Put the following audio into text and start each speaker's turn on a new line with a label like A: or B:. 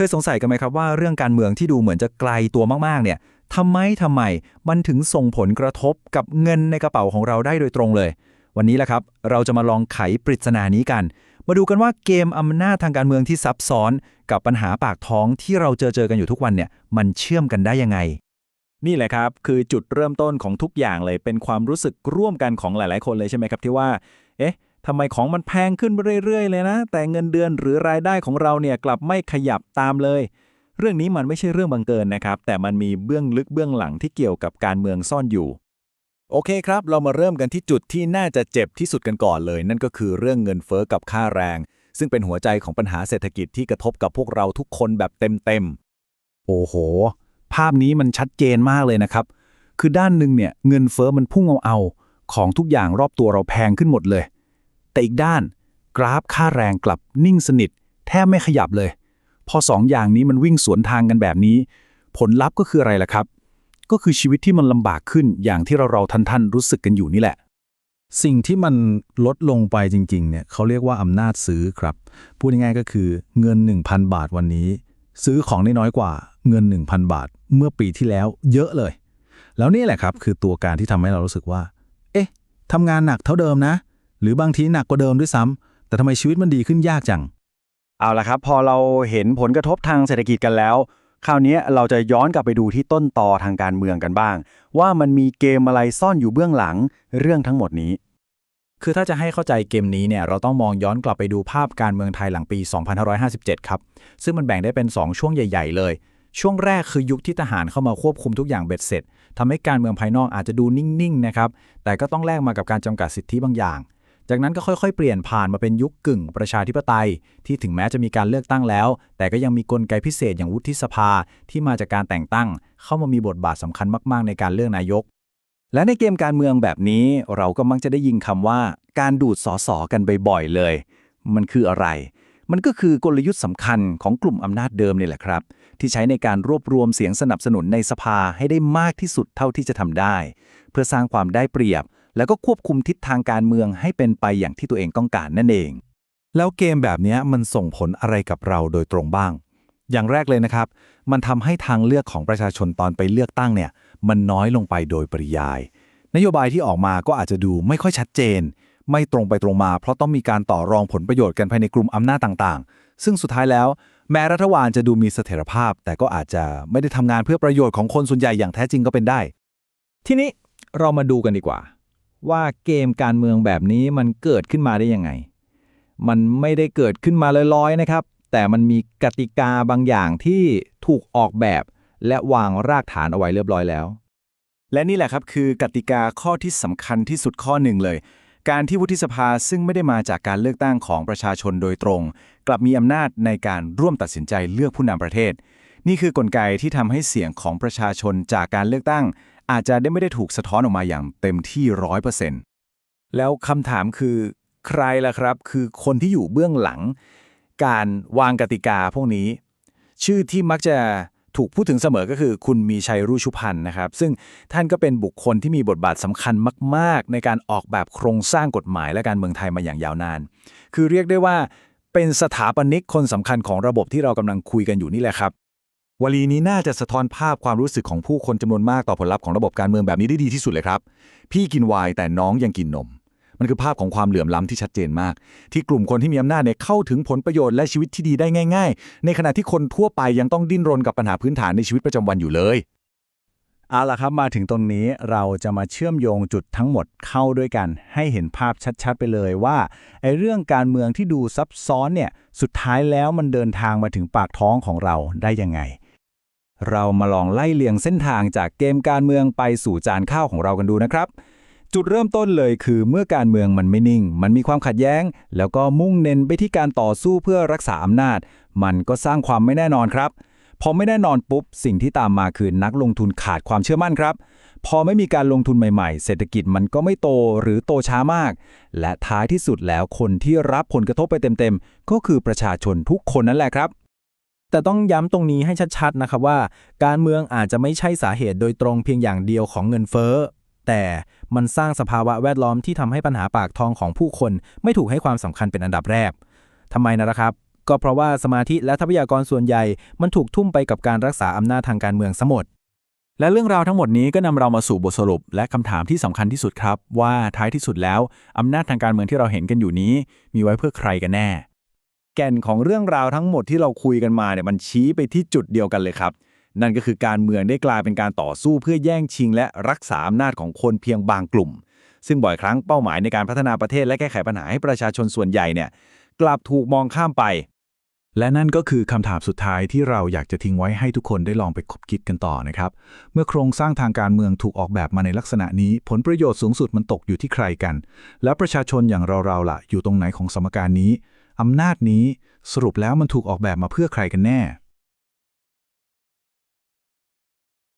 A: เคยสงสัยกันไหมครับว่าเรื่องการเมืองที่ดูเหมือนจะไกลตัวมากๆ เนี่ยทำไมทำไมมันถึงส่งผลกระทบกับเงินในกระเป๋าของเราได้โดยตรงเลย วันนี้แหละครับ เราจะมาลองไขปริศนานี้กัน มาดูกันว่าเกมอำนาจทางการเมืองที่ซับซ้อน กับปัญหาปากท้องที่เราเจอเจอกันอยู่ทุกวันเนี่ย มันเชื่อมกันได้ยังไง
B: นี่แหละครับ คือจุดเริ่มต้นของทุกอย่างเลยเป็นความรู้สึกร่วมกันของหลาย ๆ คนเลยใช่ไหมครับที่ว่า เอ๊ะ ทำไมของมันแพงขึ้นเรื่อยๆ เลยนะ แต่เงินเดือนหรือรายได้ของเราเนี่ยกลับไม่ขยับตามเลย เรื่องนี้มันไม่ใช่เรื่องบังเกินนะครับ แต่มันมีเบื้องลึกเบื้องหลังที่เกี่ยวกับการเมืองซ่อนอยู่ โอเคครับ เรามาเริ่มกันที่จุดที่น่าจะเจ็บที่สุดกันก่อนเลย นั่นก็คือเรื่องเงินเฟ้อกับค่าแรง ซึ่งเป็นหัวใจของปัญหาเศรษฐกิจที่กระทบกับพวกเราทุกคนแบบเต็มๆโอ้โห ภาพนี้มันชัดเจนมากเลยนะครับ คือด้านหนึ่งเนี่ยเงินเฟ้อมันพุ่งเอาเอาของทุกอย่างรอบตัวเราแพงขึ้นหมดเลย แต่อีกด้าน กราฟค่าแรงกลับนิ่งสนิท แทบไม่ขยับเลย พอสองอย่างนี้มันวิ่งสวนทางกันแบบนี้ ผลลัพธ์ก็คืออะไรล่ะครับ ก็คือชีวิตที่มันลำบากขึ้นอย่างที่เราเราๆท่านรู้สึกกันอยู่นี่แหละ
C: สิ่งที่มันลดลงไปจริงๆเนี่ยเขาเรียกว่าอำนาจซื้อครับ พูดง่ายๆก็คือเงิน 1,000 บาทวันนี้ ซื้อของได้น้อยกว่าเงิน 1,000 บาท เมื่อปีที่แล้ว เยอะเลย แล้วนี่แหละครับ คือตัวการที่ทำให้เรารู้สึกว่า เอ๊ะทำงานหนักเท่าเดิมนะ หรือบางทีหนักกว่าเดิมด้วยซ้ำแต่ทำไมชีวิตมันดีขึ้นยากจัง
B: เอาละครับ พอเราเห็นผลกระทบทางเศรษฐกิจกันแล้ว คราวนี้เราจะย้อนกลับไปดูที่ต้นตอทางการเมืองกันบ้าง ว่ามันมีเกมอะไรซ่อนอยู่เบื้องหลังเรื่องทั้งหมดนี้
D: คือถ้าจะให้เข้าใจเกมนี้เนี่ยเราต้องมองย้อนกลับไปดูภาพการเมืองไทยหลังปี 2557 ครับ ซึ่งมันแบ่งได้เป็น 2 ช่วงใหญ่ ๆ เลยช่วงแรกคือยุคที่ทหารเข้ามาควบคุมทุกอย่างเบ็ดเสร็จทำให้การเมืองภายนอกอาจจะดูนิ่ง ๆ นะครับ แต่ก็ต้องแลกมากับการจำกัดสิทธิบางอย่าง จากนั้นก็ค่อยๆ เปลี่ยนผ่านมาเป็นยุคกึ่งประชาธิปไตย ที่ถึงแม้จะมีการเลือกตั้งแล้ว แต่ก็ยังมีกลไกพิเศษอย่างวุฒิสภาที่มาจากการแต่งตั้ง เข้ามามีบทบาทสำคัญมาก ๆ ในการเลือกนายก
B: และในเกมการเมืองแบบนี้เราก็มักจะได้ยินคำว่า การดูดสอสอกันบ่อยๆเลย มันคืออะไร มันก็คือกลยุทธ์สำคัญของกลุ่มอำนาจเดิมนี่แหละครับ ที่ใช้ในการรวบรวมเสียงสนับสนุนในสภาให้ได้มากที่สุดเท่าที่จะทำได้ เพื่อสร้างความได้เปรียบ แล้วก็ควบคุมทิศทางการเมืองให้เป็นไปอย่างที่ตัวเองต้องการนั่นเอง
C: แล้วเกมแบบนี้มันส่งผลอะไรกับเราโดยตรงบ้าง อย่างแรกเลยนะครับ มันทำให้ทางเลือกของประชาชนตอนไปเลือกตั้งเนี่ยมันน้อยลงไปโดยปริยาย นโยบายที่ออกมาก็อาจจะดูไม่ค่อยชัดเจน ไม่ตรงไปตรงมา เพราะต้องมีการต่อรองผลประโยชน์กันภายในกลุ่มอำนาจต่าง ๆ ซึ่งสุดท้ายแล้ว แม้รัฐบาลจะดูมีเสถียรภาพ แต่ก็อาจจะไม่ได้ทำงานเพื่อประโยชน์ของคนส่วนใหญ่อย่างแท้จริงก็เป็นได้
D: ทีนี้เรามาดูกันดีกว่า ว่าเกมการเมืองแบบนี้มันเกิดขึ้นมาได้ยังไง มันไม่ได้เกิดขึ้นมาลอยๆนะครับ แต่มันมีกติกาบางอย่างที่ถูกออกแบบ และวางรากฐานเอาไว้เรียบร้อยแล้ว
B: และนี่แหละครับคือกติกาข้อที่สำคัญที่สุดข้อหนึ่งเลย การที่วุฒิสภาซึ่งไม่ได้มาจากการเลือกตั้งของประชาชนโดยตรง กลับมีอำนาจในการร่วมตัดสินใจเลือกผู้นำประเทศ นี่คือกลไกที่ทำให้เสียงของประชาชนจากการเลือกตั้ง อาจจะได้ไม่ได้ถูกสะท้อนออกมาอย่างเต็มที่ร้อยเปอร์เซ็นต์แล้วคำถามคือ ใครล่ะครับ คือคนที่อยู่เบื้องหลัง การวางกติกาพวกนี้ ชื่อที่มักจะ ถูกพูดถึงเสมอก็คือคุณมีชัยรุชุพันธ์นะครับ ซึ่งท่านก็เป็นบุคคลที่มีบทบาทสำคัญมาก ๆ ในการออกแบบโครงสร้างกฎหมายและการเมืองไทยมาอย่างยาวนาน คือเรียกได้ว่าเป็นสถาปนิกคนสำคัญของระบบที่เรากำลังคุยกันอยู่นี่แหละครับ วลีนี้น่าจะสะท้อนภาพความรู้สึกของผู้คนจำนวนมากต่อผลลัพธ์ของระบบการเมืองแบบนี้ได้ดีที่สุดเลยครับ พี่กินไวน์แต่น้องยังกินนม มันคือภาพของความเหลื่อมล้ำที่ชัดเจนมาก ที่กลุ่มคนที่มีอำนาจเนี่ยเข้าถึงผลประโยชน์และชีวิตที่ดีได้ง่าย ๆ ในขณะที่คนทั่วไปยังต้องดิ้นรนกับปัญหาพื้นฐานในชีวิตประจำวันอยู่เลยเอาล่ะครับมาถึงตรงนี้เราจะมาเชื่อมโยงจุดทั้งหมดเข้าด้วยกัน ให้เห็นภาพชัดๆ ไปเลยว่าไอ้เรื่องการเมืองที่ดูซับซ้อนเนี่ยสุดท้ายแล้วมันเดินทางมาถึงปากท้องของเราได้ยังไง เรามาลองไล่เลียงเส้นทางจากเกมการเมืองไปสู่จานข้าวของเรากันดูนะครับ จุดเริ่มต้นเลยคือเมื่อการเมืองมันไม่นิ่ง มันมีความขัดแย้ง แล้วก็มุ่งเน้นไปที่การต่อสู้เพื่อรักษาอำนาจ มันก็สร้างความไม่แน่นอนครับ พอไม่แน่นอนปุ๊บ สิ่งที่ตามมาคือนักลงทุนขาดความเชื่อมั่นครับ พอไม่มีการลงทุนใหม่ๆ เศรษฐกิจมันก็ไม่โตหรือโตช้ามาก และท้ายที่สุดแล้วคนที่รับผลกระทบไปเต็มๆ ก็คือประชาชนทุกคนนั่นแหละครับ
D: แต่ต้องย้ำตรงนี้ให้ชัดๆนะครับว่า การเมืองอาจจะไม่ใช่สาเหตุโดยตรงเพียงอย่างเดียวของเงินเฟ้อ แต่มันสร้างสภาวะแวดล้อมที่ทำให้ปัญหาปากท้องของผู้คนไม่ถูกให้ความสำคัญเป็นอันดับแรกทำไมนะครับ ก็เพราะว่าสมาธิและทรัพยากรส่วนใหญ่มันถูกทุ่มไปกับการรักษาอำนาจทางการเมืองซะหมด
B: และเรื่องราวทั้งหมดนี้ก็นำเรามาสู่บทสรุป และคำถามที่สำคัญที่สุดครับ ว่าท้ายที่สุดแล้วอำนาจทางการเมืองที่เราเห็นกันอยู่นี้ มีไว้เพื่อใครกันแน่ แก่นของเรื่องราวทั้งหมดที่เราคุยกันมาเนี่ยมันชี้ไปที่จุดเดียวกันเลยครับ นั่นก็คือการเมืองได้กลายเป็นการต่อสู้เพื่อแย่งชิง และรักษาอำนาจของคนเพียงบางกลุ่ม ซึ่งบ่อยครั้งเป้าหมายในการพัฒนาประเทศและแก้ไขปัญหาให้ประชาชนส่วนใหญ่เนี่ยกลับถูกมองข้ามไป
C: และนั่นก็คือคำถามสุดท้ายที่เราอยากจะทิ้งไว้ให้ทุกคนได้ลองไปคบคิดกันต่อนะครับ เมื่อโครงสร้างทางการเมืองถูกออกแบบมาในลักษณะนี้ ผลประโยชน์สูงสุดมันตกอยู่ที่ใครกัน และประชาชนอย่างเราๆล่ะ อยู่ตรงไหนของสมการนี้อำนาจนี้สรุปแล้วมันถูกออกแบบมาเพื่อใครกันแน่